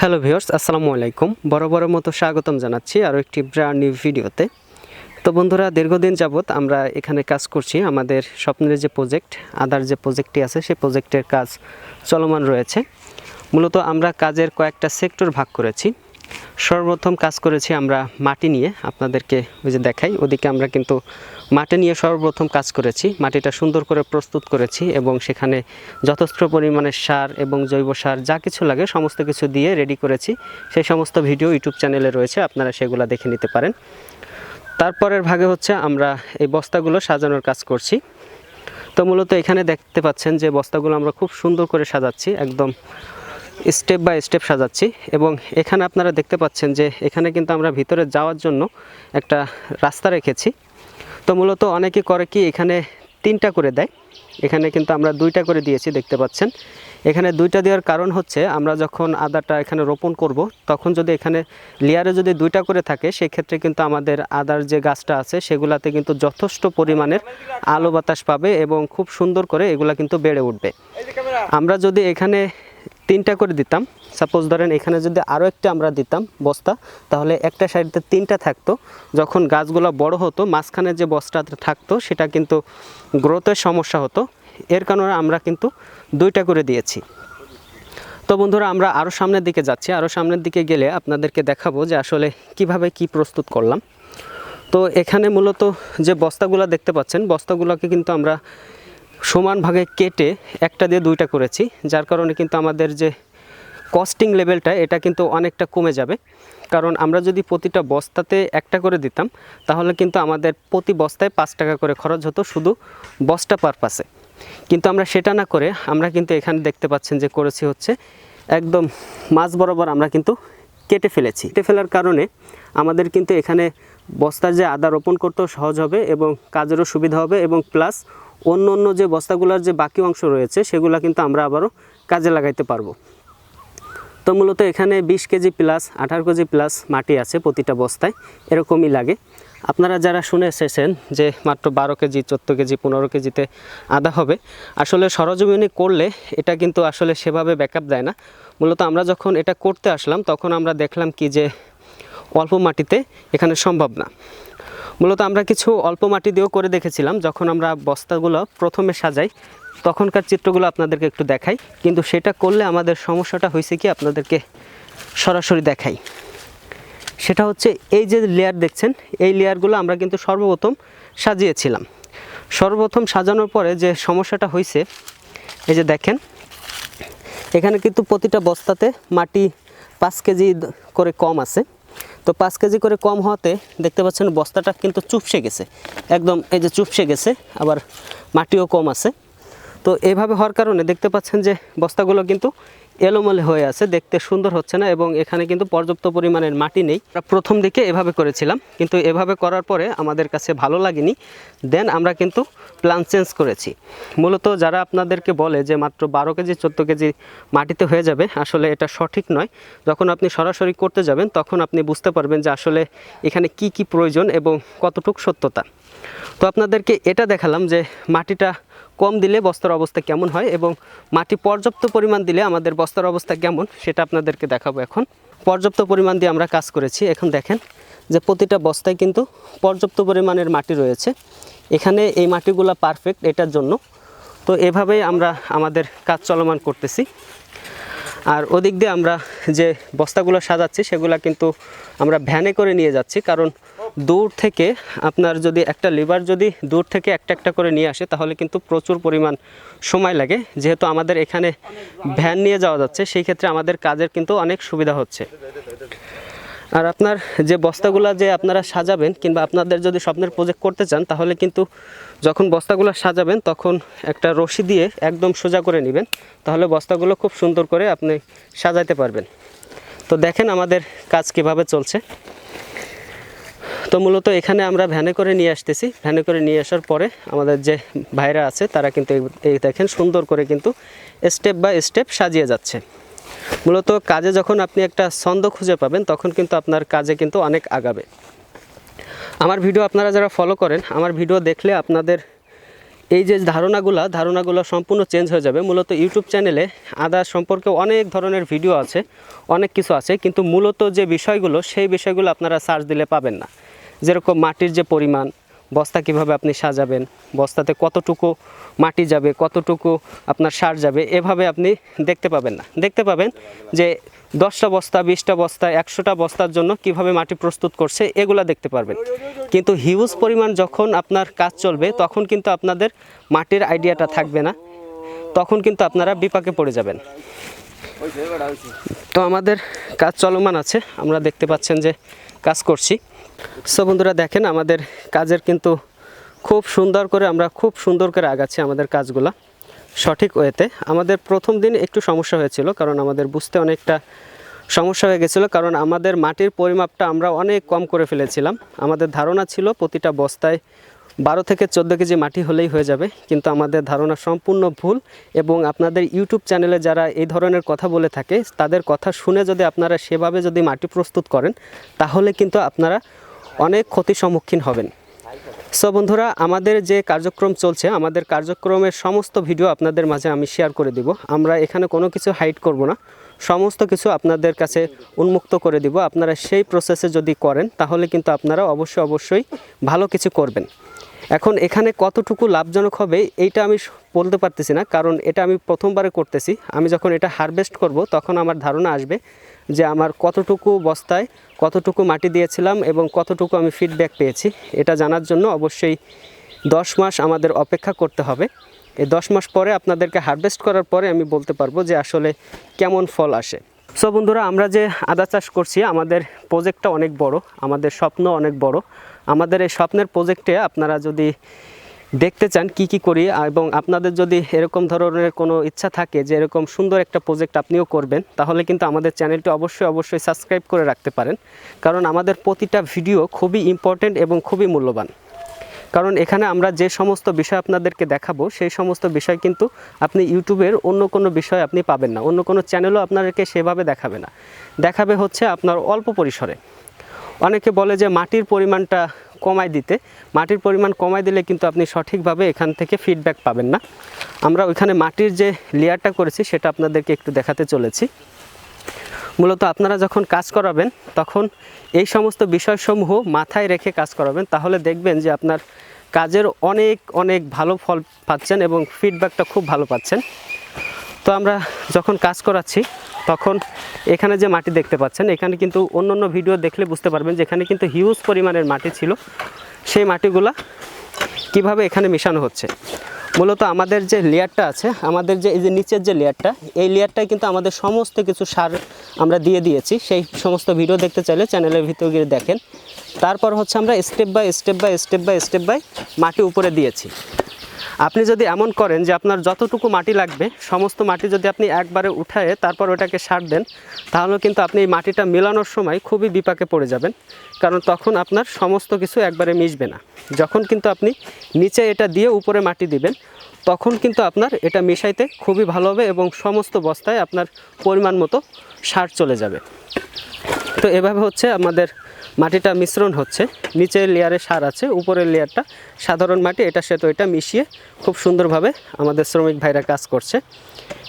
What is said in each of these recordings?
Hello viewers আসসালামু আলাইকুম। বরাবরের মতো স্বাগতম জানাচ্ছি আরও একটি ব্র্যান্ড নিউ ভিডিওতে তো বন্ধুরা, দীর্ঘদিন যাবৎ আমরা এখানে কাজ করছি। আমাদের স্বপ্নের যে প্রজেক্ট আদার যে প্রজেক্টটি আছে, সেই প্রজেক্টের কাজ চলমান রয়েছে। মূলত আমরা কাজের কয়েকটা সেক্টর ভাগ করেছি। সর্বপ্রথম কাজ করেছি আমরা মাটি নিয়ে, আপনাদেরকে ওই যে দেখাই, ওদিকে আমরা কিন্তু মাটি নিয়ে সর্বপ্রথম কাজ করেছি, মাটিটা সুন্দর করে প্রস্তুত করেছি এবং সেখানে যথেষ্ট পরিমাণে সার এবং জৈব সার যা কিছু লাগে সমস্ত কিছু দিয়ে রেডি করেছি, সেই সমস্ত ভিডিও ইউটিউব চ্যানেলে রয়েছে, আপনারা সেগুলো দেখে নিতে পারেন। তারপরের ভাগে হচ্ছে আমরা এই বস্তাগুলো সাজানোর কাজ করছি। তো মূলত এখানে দেখতে পাচ্ছেন যে বস্তাগুলো আমরা খুব সুন্দর করে সাজাচ্ছি, একদম স্টেপ বাই স্টেপ সাজাচ্ছি এবং এখানে আপনারা দেখতে পাচ্ছেন যে এখানে কিন্তু আমরা ভিতরে যাওয়ার জন্য একটা রাস্তা রেখেছি। তো মূলত অনেকে করে কি এখানে তিনটা করে দেয়। এখানে কিন্তু আমরা দুইটা করে দিয়েছি দেখতে পাচ্ছেন। এখানে দুইটা দেওয়ার কারণ হচ্ছে আমরা যখন আদাটা এখানে রোপণ করব, তখন যদি এখানে লেয়ারে যদি দুইটা করে থাকে, সেক্ষেত্রে কিন্তু আমাদের আদার যে গাছটা আছে, সেগুলাতে কিন্তু যথেষ্ট পরিমাণের আলো বাতাস পাবে এবং খুব সুন্দর করে এগুলা কিন্তু বেড়ে উঠবে। আমরা যদি এখানে তিনটা করে দিতাম। সাপোজ ধরেন এখানে যদি আরও একটা আমরা দিতাম বস্তা, তাহলে একটা সাইডে তিনটা থাকতো। যখন গাছগুলো বড় হতো, মাঝখানে যে বস্তা থাকতো, সেটা কিন্তু গ্রোথের সমস্যা হতো। এর কারণে আমরা কিন্তু দুইটা করে দিয়েছি। তো বন্ধুরা, আমরা আরও সামনের দিকে যাচ্ছি। আরও সামনের দিকে গেলে আপনাদেরকে দেখাবো যে আসলে কীভাবে কি প্রস্তুত করলাম। তো এখানে মূলত যে বস্তাগুলো দেখতে পাচ্ছেন, বস্তাগুলোকে কিন্তু আমরা সমান ভাগে কেটে একটা দিয়ে দুইটা করেছি, যার কারণে কিন্তু আমাদের যে কস্টিং লেভেলটা এটা কিন্তু অনেকটা কমে যাবে। কারণ আমরা যদি প্রতিটা বস্তাতে একটা করে দিতাম, তাহলে কিন্তু আমাদের প্রতি বস্তায় পাঁচ টাকা করে খরচ হতো শুধু বস্তা পারপাসে কিন্তু আমরা সেটা না করে আমরা কিন্তু এখানে দেখতে পাচ্ছেন যে করেছি হচ্ছে একদম মাছ বরাবর আমরা কিন্তু কেটে ফেলেছি। কেটে ফেলার কারণে আমাদের কিন্তু এখানে বস্তার যে আদা রোপণ করতেও সহজ হবে এবং কাজেরও সুবিধা হবে এবং প্লাস অন্য অন্য যে বস্তাগুলোর যে বাকি অংশ রয়েছে, সেগুলো কিন্তু আমরা আবারও কাজে লাগাইতে পারব। তো মূলত এখানে বিশ কেজি প্লাস, আঠারো কেজি প্লাস মাটি আছে প্রতিটা বস্তায়, এরকমই লাগে। আপনারা যারা শুনে এসেছেন যে মাত্র বারো কেজি, চোদ্দ কেজি, পনেরো কেজিতে আদা হবে, আসলে সরজমিনে করলে এটা কিন্তু আসলে সেভাবে ব্যাকআপ দেয় না। মূলত আমরা যখন এটা করতে আসলাম, তখন আমরা দেখলাম কি যে অল্প মাটিতে এখানে সম্ভব না। মূলত আমরা কিছু অল্প মাটি দিয়েও করে দেখেছিলাম, যখন আমরা বস্তাগুলো প্রথমে সাজাই, তখনকার চিত্রগুলো আপনাদেরকে একটু দেখাই। কিন্তু সেটা করলে আমাদের সমস্যাটা হয়েছে কি আপনাদেরকে সরাসরি দেখাই। সেটা হচ্ছে এই যে লেয়ার দেখছেন, এই লেয়ারগুলো আমরা কিন্তু সর্বপ্রথম সাজিয়েছিলাম। সর্বপ্রথম সাজানোর পরে যে সমস্যাটা হয়েছে, এই যে দেখেন, এখানে কিন্তু প্রতিটা বস্তাতে মাটি পাঁচ কেজি করে কম আছে। তো পাঁচ কেজি করে কম হওয়াতে দেখতে পাচ্ছেন বস্তাটা কিন্তু চুপসে গেছে। একদম এই যে চুপসে গেছে, আবার মাটিও কম আছে। তো এইভাবে হওয়ার কারণে দেখতে পাচ্ছেন যে বস্তাগুলো কিন্তু এলোমেলো হয়ে আছে, দেখতে সুন্দর হচ্ছে না এবং এখানে কিন্তু পর্যাপ্ত পরিমাণের মাটি নেই। প্রথম দিকে এভাবে করেছিলাম, কিন্তু এভাবে করার পরে আমাদের কাছে ভালো লাগেনি। দেন আমরা কিন্তু প্ল্যান চেঞ্জ করেছি। মূলত যারা আপনাদেরকে বলে যে মাত্র বারো কেজি, চোদ্দ কেজি মাটিতে হয়ে যাবে, আসলে এটা সঠিক নয়। যখন আপনি সরাসরি করতে যাবেন, তখন আপনি বুঝতে পারবেন যে আসলে এখানে কি কি প্রয়োজন এবং কতটুক সত্যতা। তো আপনাদেরকে এটা দেখালাম যে মাটিটা কম দিলে বস্তার অবস্থা কেমন হয় এবং মাটি পর্যাপ্ত পরিমাণ দিলে আমাদের বস্তার অবস্থা কেমন সেটা আপনাদেরকে দেখাবো এখন। পর্যাপ্ত পরিমাণ দিয়ে আমরা কাজ করেছি। এখন দেখেন যে প্রতিটা বস্তায় কিন্তু পর্যাপ্ত পরিমাণের মাটি রয়েছে। এখানে এই মাটিগুলো পারফেক্ট এটার জন্য। তো এভাবেই আমরা আমাদের কাজ চলমান করতেছি। আর ওদিক দিয়ে আমরা যে বস্তাগুলো সাজাচ্ছি সেগুলো কিন্তু আমরা ভ্যানে করে নিয়ে যাচ্ছি। কারণ দূর থেকে আপনার যদি একটা লিভার যদি দূর থেকে একটা একটা করে নিয়ে আসে, তাহলে কিন্তু প্রচুর পরিমাণ সময় লাগে। যেহেতু আমাদের এখানে ভ্যান নিয়ে যাওয়া যাচ্ছে, সেই ক্ষেত্রে আমাদের কাজের কিন্তু অনেক সুবিধা হচ্ছে। আর আপনার যে বস্তাগুলো যে আপনারা সাজাবেন কিংবা আপনাদের যদি স্বপ্নের প্রজেক্ট করতে চান, তাহলে কিন্তু যখন বস্তাগুলো সাজাবেন, তখন একটা রশি দিয়ে একদম সোজা করে নেবেন। তাহলে বস্তাগুলো খুব সুন্দর করে আপনি সাজাইতে পারবেন। তো দেখেন আমাদের কাজ কীভাবে চলছে। তো মূলত এখানে আমরা ভ্যানে করে নিয়ে আসতেছি। ভ্যানে করে নিয়ে আসার পরে আমাদের যে ভাইরা আছে, তারা কিন্তু এই- দেখেন সুন্দর করে কিন্তু স্টেপ বাই স্টেপ সাজিয়ে যাচ্ছে। মূলত কাজে যখন আপনি একটা ছন্দ খুঁজে পাবেন, তখন কিন্তু আপনার কাজে কিন্তু অনেক আগাবে। আমার ভিডিও আপনারা যারা ফলো করেন, আমার ভিডিও দেখলে আপনাদের এই যে ধারণাগুলো ধারণাগুলো সম্পূর্ণ চেঞ্জ হয়ে যাবে। মূলত ইউটিউব চ্যানেলে আদা সম্পর্কে অনেক ধরনের ভিডিও আছে, অনেক কিছু আছে, কিন্তু মূলত যে বিষয়গুলো, সেই বিষয়গুলো আপনারা সার্চ দিলে পাবেন না। যেরকম মাটির যে পরিমাণ, বস্তা কীভাবে আপনি সাজাবেন, বস্তাতে কতটুকু মাটি যাবে, কতটুকু আপনার সার যাবে, এভাবে আপনি দেখতে পাবেন না। দেখতে পাবেন যে দশটা বস্তা, বিশটা বস্তা, একশোটা বস্তার জন্য কীভাবে মাটি প্রস্তুত করছে, এগুলা দেখতে পারবেন। কিন্তু হিউজ পরিমাণ যখন আপনার কাজ চলবে, তখন কিন্তু আপনাদের মাটির আইডিয়াটা থাকবে না। তখন কিন্তু আপনারা বিপাকে পড়ে যাবেন। তো আমাদের কাজ চলমান আছে। আমরা দেখতে পাচ্ছেন যে কাজ করছি। সো বন্ধুরা দেখেন, আমাদের কাজের কিন্তু খুব সুন্দর করে, আমরা খুব সুন্দর করে আগাচ্ছি আমাদের কাজগুলা সঠিক ওয়েতে। আমাদের প্রথম দিন একটু সমস্যা হয়েছিল, কারণ আমাদের বুঝতে অনেকটা সমস্যা হয়ে গেছিল, কারণ আমাদের মাটির পরিমাপটা আমরা অনেক কম করে ফেলেছিলাম। আমাদের ধারণা ছিল প্রতিটা বস্তায় বারো থেকে চোদ্দ কেজি মাটি হলেই হয়ে যাবে, কিন্তু আমাদের ধারণা সম্পূর্ণ ভুল এবং আপনাদের ইউটিউব চ্যানেলে যারা এই ধরনের কথা বলে থাকে, তাদের কথা শুনে যদি আপনারা সেভাবে যদি মাটি প্রস্তুত করেন, তাহলে কিন্তু আপনারা অনেক ক্ষতির সম্মুখীন হবেন। সো বন্ধুরা, আমাদের যে কার্যক্রম চলছে, আমাদের কার্যক্রমের সমস্ত ভিডিও আপনাদের মাঝে আমি শেয়ার করে দিব। আমরা এখানে কোনো কিছু হাইট করব না। সমস্ত কিছু আপনাদের কাছে উন্মুক্ত করে দিব। আপনারা সেই প্রসেসে যদি করেন, তাহলে কিন্তু আপনারা অবশ্যই অবশ্যই ভালো কিছু করবেন। এখন এখানে কতটুকু লাভজনক হবে, এইটা আমি বলতে পারতেছি না, কারণ এটা আমি প্রথমবারে করতেছি। আমি যখন এটা হারভেস্ট করব, তখন আমার ধারণা আসবে যে আমার কতটুকু বস্তায় কতটুকু মাটি দিয়েছিলাম এবং কতটুকু আমি ফিডব্যাক পেয়েছি। এটা জানার জন্য অবশ্যই দশ মাস আমাদের অপেক্ষা করতে হবে। এই দশ মাস পরে আপনাদেরকে হারভেস্ট করার পরে আমি বলতে পারব যে আসলে কেমন ফল আসে। সো বন্ধুরা, আমরা যে আদা চাষ করছি, আমাদের প্রজেক্টটা অনেক বড়, আমাদের স্বপ্ন অনেক বড়। আমাদের এই স্বপ্নের প্রজেক্টে আপনারা যদি দেখতে চান কি কি করি, এবং আপনাদের যদি এরকম ধরনের কোনো ইচ্ছা থাকে যে এরকম সুন্দর একটা প্রজেক্ট আপনিও করবেন, তাহলে কিন্তু আমাদের চ্যানেলটি অবশ্যই অবশ্যই সাবস্ক্রাইব করে রাখতে পারেন। কারণ আমাদের প্রতিটা ভিডিও খুবই ইম্পর্ট্যান্ট এবং খুবই মূল্যবান। কারণ এখানে আমরা যে সমস্ত বিষয় আপনাদেরকে দেখাবো, সেই সমস্ত বিষয় কিন্তু আপনি ইউটিউবের অন্য কোনো বিষয় আপনি পাবেন না। অন্য কোনো চ্যানেলও আপনাদেরকে সেভাবে দেখাবে না। দেখাবে হচ্ছে আপনার অল্প পরিসরে। অনেকে বলে যে মাটির পরিমাণটা কমায় দিতে। মাটির পরিমাণ কমায় দিলে কিন্তু আপনি সঠিকভাবে এখান থেকে ফিডব্যাক পাবেন না। আমরা ওইখানে মাটির যে লেয়ারটা করেছি, সেটা আপনাদেরকে একটু দেখাতে চলেছি। মূলত আপনারা যখন কাজ করাবেন, তখন এই সমস্ত বিষয়সমূহ মাথায় রেখে কাজ করাবেন। তাহলে দেখবেন যে আপনার কাজের অনেক অনেক ভালো ফল পাচ্ছেন এবং ফিডব্যাকটা খুব ভালো পাচ্ছেন। তো আমরা যখন কাজ করাচ্ছি, তখন এখানে যে মাটি দেখতে পাচ্ছেন, এখানে কিন্তু অন্য অন্য ভিডিও দেখলে বুঝতে পারবেন যে এখানে কিন্তু হিউজ পরিমাণের মাটি ছিল। সেই মাটিগুলা কীভাবে এখানে মেশানো হচ্ছে? মূলত আমাদের যে লেয়ারটা আছে, আমাদের যে এই যে নিচের যে লেয়ারটা, এই লেয়ারটায় কিন্তু আমাদের সমস্ত কিছু সার আমরা দিয়ে দিয়েছি। সেই সমস্ত ভিডিও দেখতে চাইলে চ্যানেলের ভিতরে গিয়ে দেখেন। তারপর হচ্ছে আমরা step by step by step by step by মাটি উপরে দিয়েছি। আপনি যদি এমন করেন যে আপনার যতটুকু মাটি লাগবে, সমস্ত মাটি যদি আপনি একবারে উঠায়ে তারপর ওটাকে সার দেন, তাহলে কিন্তু আপনি এই মাটিটা মেলানোর সময় খুবই বিপাকে পড়ে যাবেন। কারণ তখন আপনার সমস্ত কিছু একবারে মিশবে না। যখন কিন্তু আপনি নিচে এটা দিয়ে উপরে মাটি দিবেন, তখন কিন্তু আপনার এটা মিশাইতে খুবই ভালো হবে এবং সমস্ত বস্তায় আপনার পরিমাণ মতো সার চলে যাবে। তো এভাবে হচ্ছে আমাদের মাটিটা মিশ্রণ হচ্ছে, নিচের লেয়ারে সার আছে, উপরের লেয়ারটা সাধারণ মাটি, এটা সে তো এটা মিশিয়ে খুব সুন্দরভাবে আমাদের শ্রমিক ভাইরা কাজ করছে,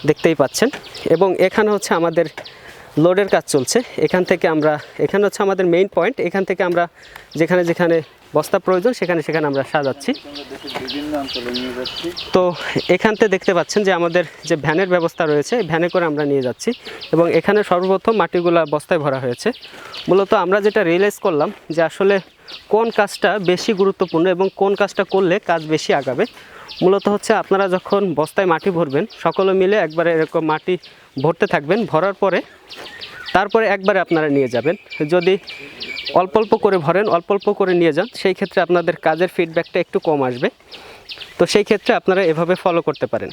দেখতেই পাচ্ছেন। এবং এখানে হচ্ছে আমাদের লোডের কাজ চলছে, এখান থেকে আমরা, এখানে হচ্ছে আমাদের মেইন পয়েন্ট এখান থেকে আমরা যেখানে যেখানে বস্তা প্রয়োজন, সেখানে সেখানে আমরা সাজাচ্ছি। তো এখান থেকে দেখতে পাচ্ছেন যে আমাদের যে ভ্যানের ব্যবস্থা রয়েছে ভ্যানে করে আমরা নিয়ে যাচ্ছি এবং এখানে সর্বপ্রথম মাটিগুলা বস্তায় ভরা হয়েছে। মূলত আমরা যেটা রিয়েলাইজ করলাম যে আসলে কোন কাজটা বেশি গুরুত্বপূর্ণ এবং কোন কাজটা করলে কাজ বেশি আগাবে, মূলত হচ্ছে আপনারা যখন বস্তায় মাটি ভরবেন, সকলে মিলে একবারে এরকম মাটি ভরতে থাকবেন, ভরার পরে তারপরে একবারে আপনারা নিয়ে যাবেন। যদি অল্প অল্প করে ভরেন, অল্প অল্প করে নিয়ে যান। সেই ক্ষেত্রে আপনাদের কাজের ফিডব্যাকটা একটু কম আসবে। তো সেই ক্ষেত্রে আপনারা এভাবে ফলো করতে পারেন।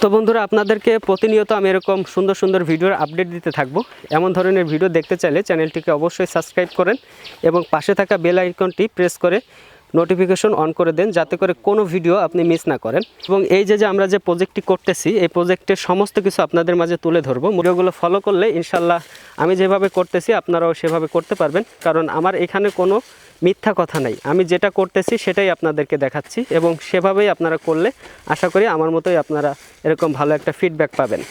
তো বন্ধুরা, আপনাদেরকে প্রতিনিয়ত আমি এরকম সুন্দর সুন্দর ভিডিওর আপডেট দিতে থাকব। এমন ধরনের ভিডিও দেখতে চাইলে চ্যানেলটিকে অবশ্যই সাবস্ক্রাইব করেন এবং পাশে থাকা বেল আইকনটি প্রেস করে নোটিফিকেশন অন করে দেন, যাতে করে কোনো ভিডিও আপনি মিস না করেন। এবং এই যে যে আমরা যে প্রজেক্টটি করতেছি, এই প্রজেক্টের সমস্ত কিছু আপনাদের মাঝে তুলে ধরবো। ভিডিওগুলো ফলো করলে ইনশাল্লাহ আমি যেভাবে করতেছি, আপনারাও সেভাবে করতে পারবেন। কারণ আমার এখানে কোনো মিথ্যা কথা নাই। আমি যেটা করতেছি, সেটাই আপনাদেরকে দেখাচ্ছি। এবং সেভাবেই আপনারা করলে, আশা করি আমার মতোই আপনারা এরকম ভালো একটা ফিডব্যাক পাবেন।